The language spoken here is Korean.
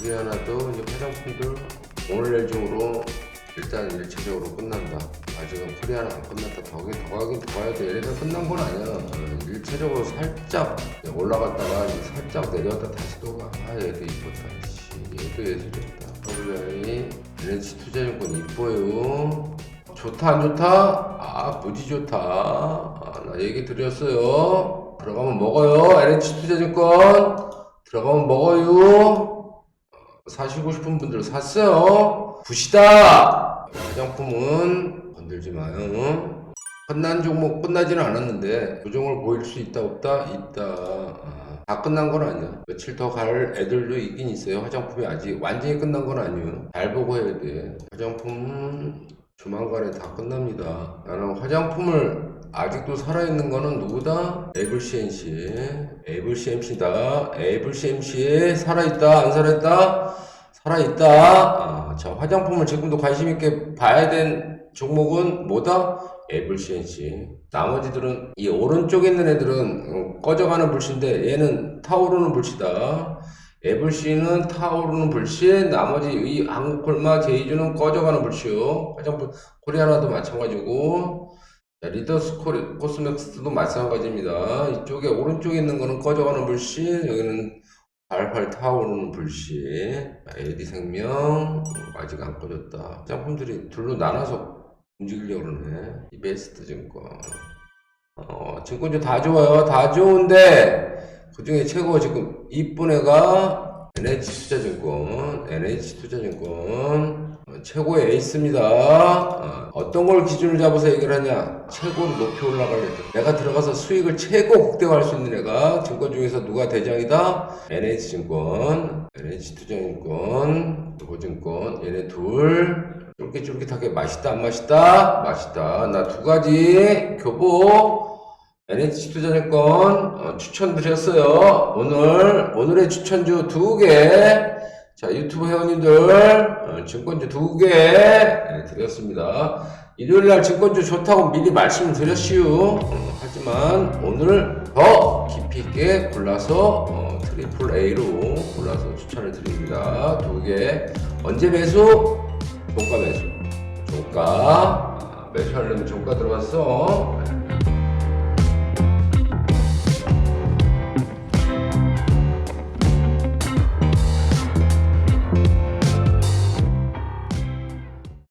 코리아나도 이제 화장품들 오늘 내일 중으로 일단 일차적으로 끝난다. 아직은 코리아나 안 끝났다. 더, 가긴- 더 가긴 더 가야 돼. 얘네가 끝난 건 아니야. 어, 일차적으로 살짝 올라갔다가 살짝 내려왔다 다시 또 가. 아, 얘도 이뻤다. 씨, 얘도 예술이었다. WI NH 투자증권 이뻐요. 좋다 안 좋다? 아 무지 좋다. 아, 나 얘기 드렸어요. 들어가면 먹어요. NH 투자증권 들어가면 먹어요. 사시고 싶은 분들 샀어요. 굿이다. 화장품은 건들지 마요. 끝난 종목 끝나지는 않았는데 조정을 보일 수 있다 없다 있다. 아, 다 끝난 건 아니야. 며칠 더 갈 애들도 있긴 있어요. 화장품이 아직 완전히 끝난 건 아니에요. 잘 보고 해야 돼. 화장품 조만간에 다 끝납니다. 나는 화장품을 아직도 살아있는 거는 누구다? 애블 CNC. 애블 CNC다. 애블 CNC 살아있다. 안 살아있다? 살아있다. 아, 자, 화장품을 지금도 관심있게 봐야 된 종목은 뭐다? 애블 CNC. 나머지들은 이 오른쪽에 있는 애들은 어, 꺼져가는 불씨인데 얘는 타오르는 불씨다. 애블 C는 타오르는 불씨, 나머지 이 한국콜마 제이주는 꺼져가는 불씨요. 화장품 코리아나도 마찬가지고, 자, 리더스 코리, 코스맥스도 마찬가지입니다. 이쪽에 오른쪽에 있는 거는 꺼져가는 불씨, 여기는 발발 타오르는 불씨. 자, 에디 생명 아직 안 꺼졌다. 화장품들이 둘로 나눠서 움직이려고 그러네. 이 베스트 증권. 어, 증권주 다 좋아요. 다 좋은데, 그 중에 최고 지금 이쁜 애가 NH투자증권, NH투자증권, 어, 최고의 에이스입니다. 어, 떤걸 기준을 잡아서 얘기를 하냐? 최고로 높이 올라갈 때. 내가 들어가서 수익을 최고 극대화할 수 있는 애가 증권 중에서 누가 대장이다? NH증권, NH투자증권, 보증권, 얘네 둘. 쫄깃쫄깃하게 맛있다, 안 맛있다? 맛있다. 나 두 가지 교보 NH 투자증권 어, 추천 드렸어요. 오늘 오늘의 추천주 두 개. 자 유튜브 회원님들 어, 증권주 두 개 드렸습니다. 일요일 날 증권주 좋다고 미리 말씀을 드렸시오. 어, 하지만 오늘 더 깊이 있게 골라서 어, 트리플 A로 골라서 추천을 드립니다. 두 개. 언제 매수? 종가 매수. 종가. 아, 매수하려면 종가 들어갔어.